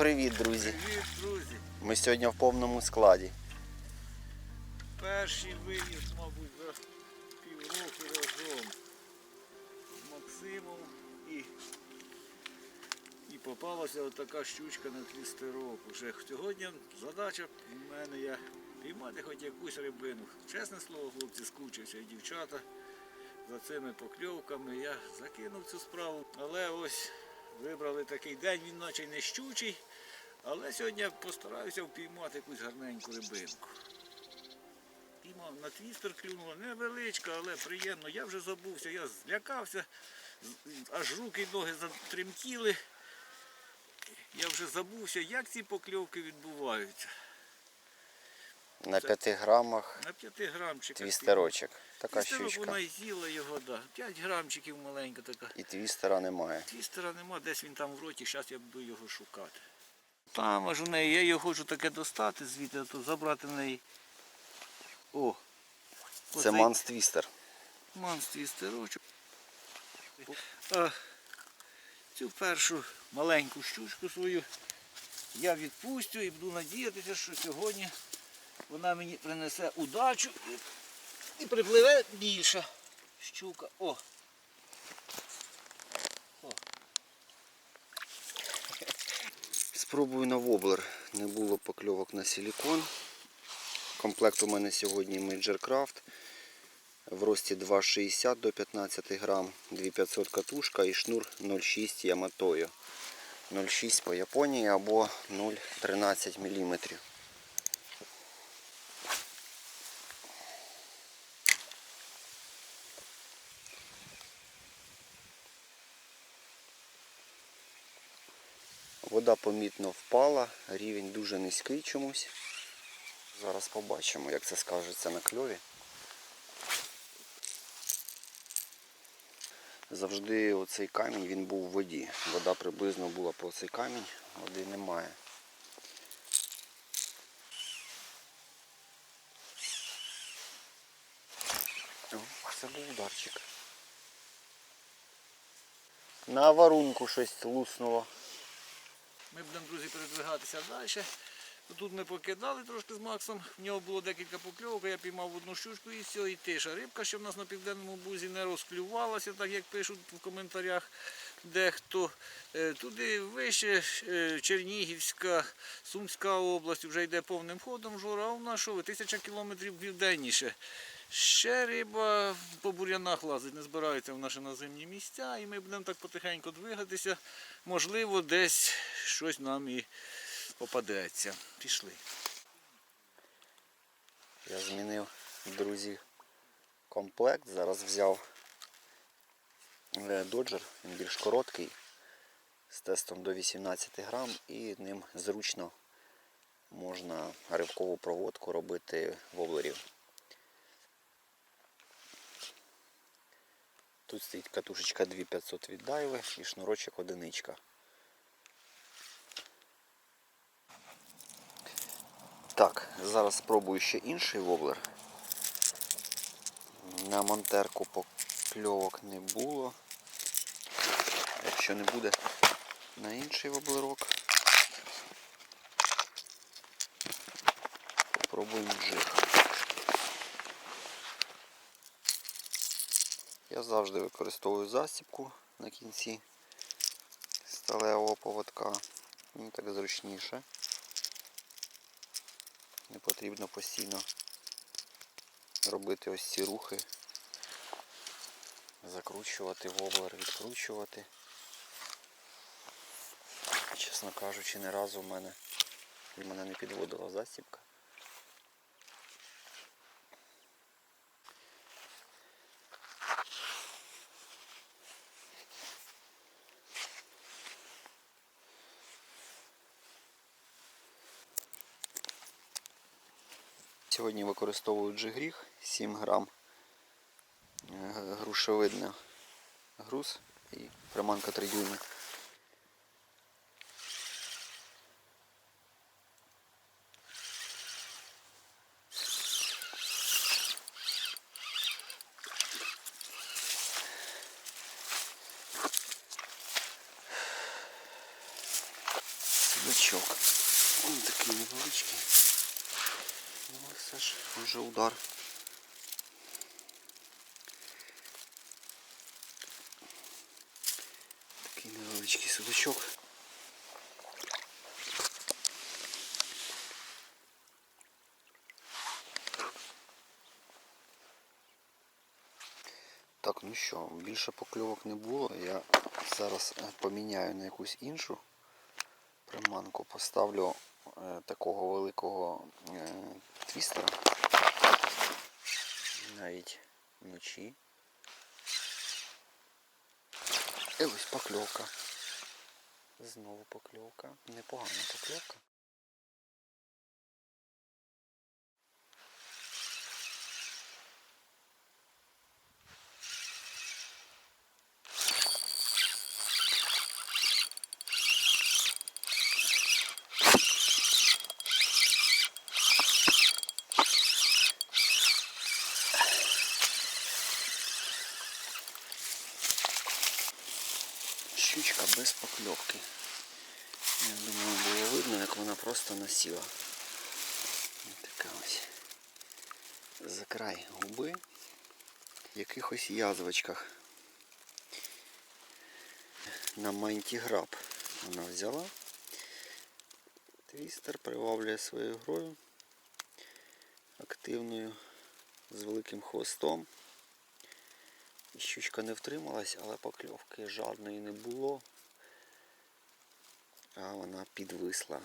Привіт, друзі! Привіт, друзі! Ми сьогодні в повному складі. Перший виїзд, мабуть, за півроку разом з Максимом і, і попалася отака щучка на тлістерок. Уже сьогодні задача в мене я піймати хоч якусь рибину. Чесне слово, хлопці, скучився і дівчата за цими покльовками. Я закинув цю справу. Але ось вибрали такий день, він наче не щучий. Але сьогодні я постараюся впіймати якусь гарненьку рибинку. Піймав на твістер клюнула, невеличка, але приємно. Я вже забувся, я злякався, аж руки і ноги затремтіли. Я вже забувся, як ці покльовки відбуваються. На 5 грамах На 5 грамчиках. твістерочок. Така Твістерок щучка. вона і з'їла його, да. 5 грамчиків маленька така. І твістера немає. Твістера нема, десь він там в роті, зараз я буду його шукати. Там аж у неї, я його хочу таке достати звідти, а то забрати в неї. О! Це оцей манс твістер. Манстві стирочок. А цю першу маленьку щучку свою я відпустю і буду надіятися, що сьогодні вона мені принесе удачу і припливе більша щука. О! Спробую на воблер. Не було покльовок на силікон. Комплект у мене сьогодні Major Craft. В рості 2,60 до 15 грам, 2500 катушка і шнур 0,6 Яматою. 0,6 по Японії або 0,13 мм. Вода помітно впала, рівень дуже низький чомусь. Зараз побачимо, як це скажеться на кльові. Завжди оцей камінь він був в воді. Вода приблизно була по цей камінь, води немає. О, це був ударчик. На варунку щось луснуло. Ми будемо, друзі, передвигатися далі. Тут ми покидали трошки з Максом. В нього було декілька покльовок, я піймав одну щучку і все, і тиша. Рибка, що в нас на південному бузі не розклювалася, так як пишуть в коментарях дехто. Е, Туди вище е, Чернігівська, Сумська область вже йде повним ходом жора, а у нас що ви, тисяча кілометрів південніше. Ще риба по бур'янах лазить, не збирається в наші наземні місця, і ми будемо так потихеньку двигатися. Можливо, десь щось нам і попадеться. Пішли. Я змінив, друзі, комплект. Зараз взяв е, доджер, він більш короткий, з тестом до 18 грам і ним зручно можна ривкову проводку робити воблерів. Тут стоїть катушечка 2500 від дайви і шнурочок одиничка. Так, зараз спробую ще інший воблер. На монтерку покльовок не було. Якщо не буде на інший воблерок, попробуємо джиг. Я завжди використовую засібку на кінці сталевого поводка. Мені так зручніше. Не потрібно постійно робити ось ці рухи, закручувати воблер, відкручувати. Чесно кажучи, ні разу в мене в мене не підводила засібка. Сьогодні використовую джигріг 7 грам е, грушевидна груз і приманка 3 дюйми. Ось такий невеличкий. Все ж вже удар. Такий невеличкий судачок. Так, ну що, більше покльовок не було. Я зараз е, поміняю на якусь іншу приманку. Поставлю такого великого е, твістера. Навіть вночі. І ось покльовка. Знову покльовка. Непогана покльовка. Без. Я думаю, було видно, як вона просто насіла. Така ось. За край губи в якихось язвочках. На мантіграб вона взяла. Твістер приваблює своєю грою активною з великим хвостом. Щучка не втрималась, але покльовки жодної не було. А вона підвисла.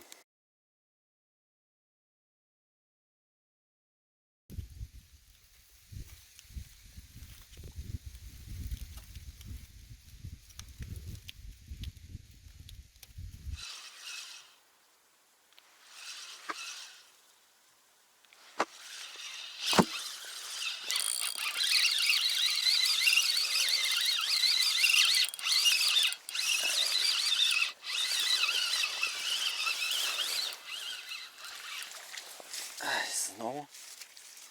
Ай, знову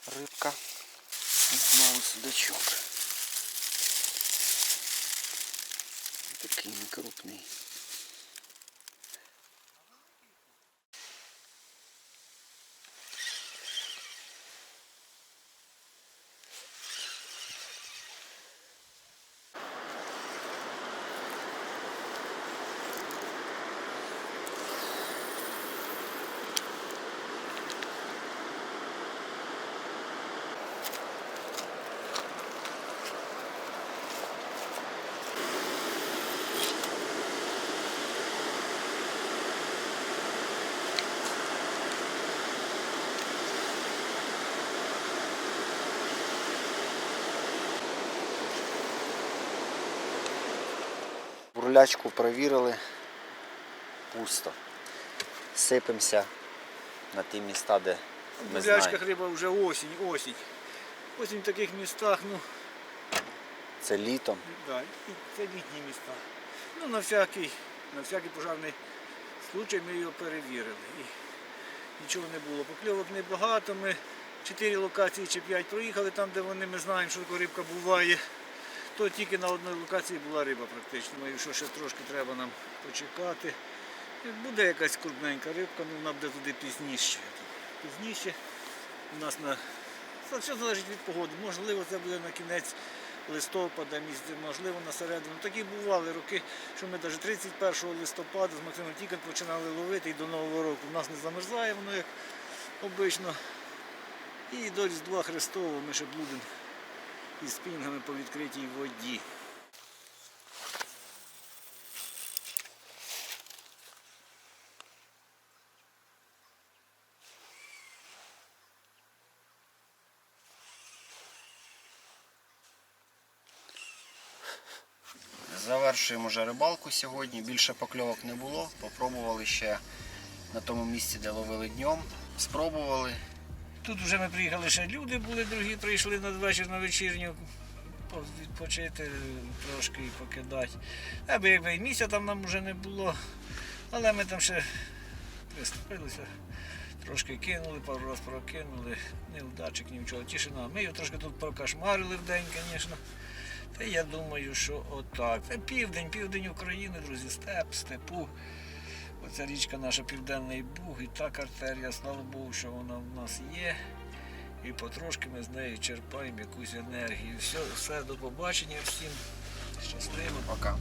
рибка. І знову судачок. Такий некрупний. Бурлячку провірили. Пусто. Сипемося на ті міста, де ми знаємо. Бурячках риба вже осінь, осінь. Осінь в таких містах, ну, Це літом. да, і це літні міста. Ну, на всякий, на всякий пожарний случай ми його перевірили. І нічого не було. Покльовок небагато. Ми чотири локації чи п'ять проїхали там, де вони, ми знаємо, що така рибка буває. То тільки на одній локації була риба практично. Думаю, що ще трошки треба нам почекати. Буде якась крупненька рибка, ну вона буде туди пізніше. Пізніше у нас на все залежить від погоди. Можливо, це буде на кінець листопада, місяця, можливо, на середину. Такі бували роки, що ми навіть 31 листопада з Максимом тільки починали ловити і до Нового року. У нас не замерзає воно, як обично. І до Різдва Христового ми ще блудимо із спінгами по відкритій воді. Завершуємо вже рибалку сьогодні. Більше покльовок не було. Попробували ще на тому місці, де ловили днем. Спробували. Тут вже ми приїхали, ще люди були, другі прийшли на вечір на вечірню відпочити трошки і покидати. Аби якби і місця там нам вже не було. Але ми там ще приступилися, трошки кинули, пару разів прокинули, ні удачик, ні нічого. Тишина. Ми його трошки тут прокашмарили в день, звісно. Та я думаю, що отак. Це південь, південь України, друзі, степ, степу. Оця річка наша Південний Буг і так артерія, слава Богу, що вона в нас є. І потрошки ми з нею черпаємо якусь енергію. Все, все, до побачення всім. Щасливо. Пока.